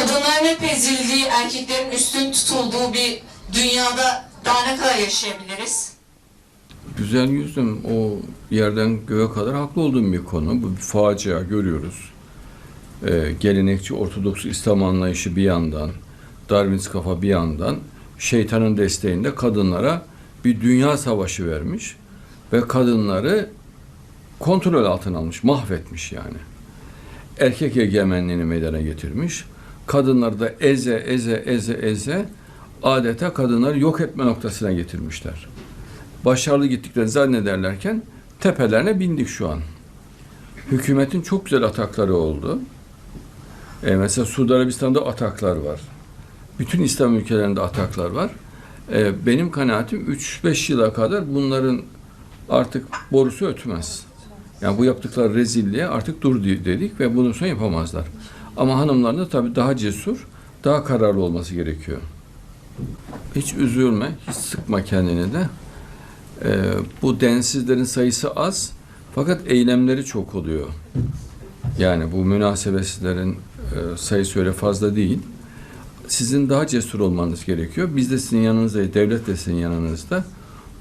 kadınların hep ezildiği, erkeklerin üstün tutulduğu bir dünyada daha ne kadar yaşayabiliriz? Güzel yüzüm o yerden göğe kadar haklı olduğum bir konu. Bu bir facia görüyoruz. Ee, gelenekçi Ortodoks İslam anlayışı bir yandan, Darwinist kafa bir yandan, şeytanın desteğinde kadınlara bir dünya savaşı vermiş ve kadınları kontrol altına almış, mahvetmiş yani. Erkek egemenliğini meydana getirmiş. Kadınları da eze eze eze eze adeta kadınları yok etme noktasına getirmişler başarılı gittiklerini zannederlerken tepelerine bindik şu an. Hükümetin çok güzel atakları oldu. E, mesela Suudi Arabistan'da ataklar var. Bütün İslam ülkelerinde ataklar var. E, benim kanaatim 3-5 yıla kadar bunların artık borusu ötmez. Yani bu yaptıkları rezilliğe artık dur di- dedik ve bunun sonra yapamazlar. Ama hanımların da tabii daha cesur, daha kararlı olması gerekiyor. Hiç üzülme, hiç sıkma kendini de. Ee, bu densizlerin sayısı az fakat eylemleri çok oluyor. Yani bu münasebetsizlerin e, sayısı öyle fazla değil. Sizin daha cesur olmanız gerekiyor. Biz de sizin yanınızdayız, devlet de sizin yanınızda.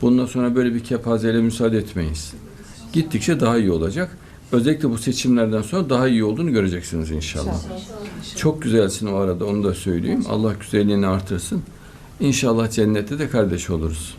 Bundan sonra böyle bir kepazeyle müsaade etmeyiz. Gittikçe daha iyi olacak. Özellikle bu seçimlerden sonra daha iyi olduğunu göreceksiniz inşallah. Çok güzelsin o arada onu da söyleyeyim. Allah güzelliğini artırsın. İnşallah cennette de kardeş oluruz.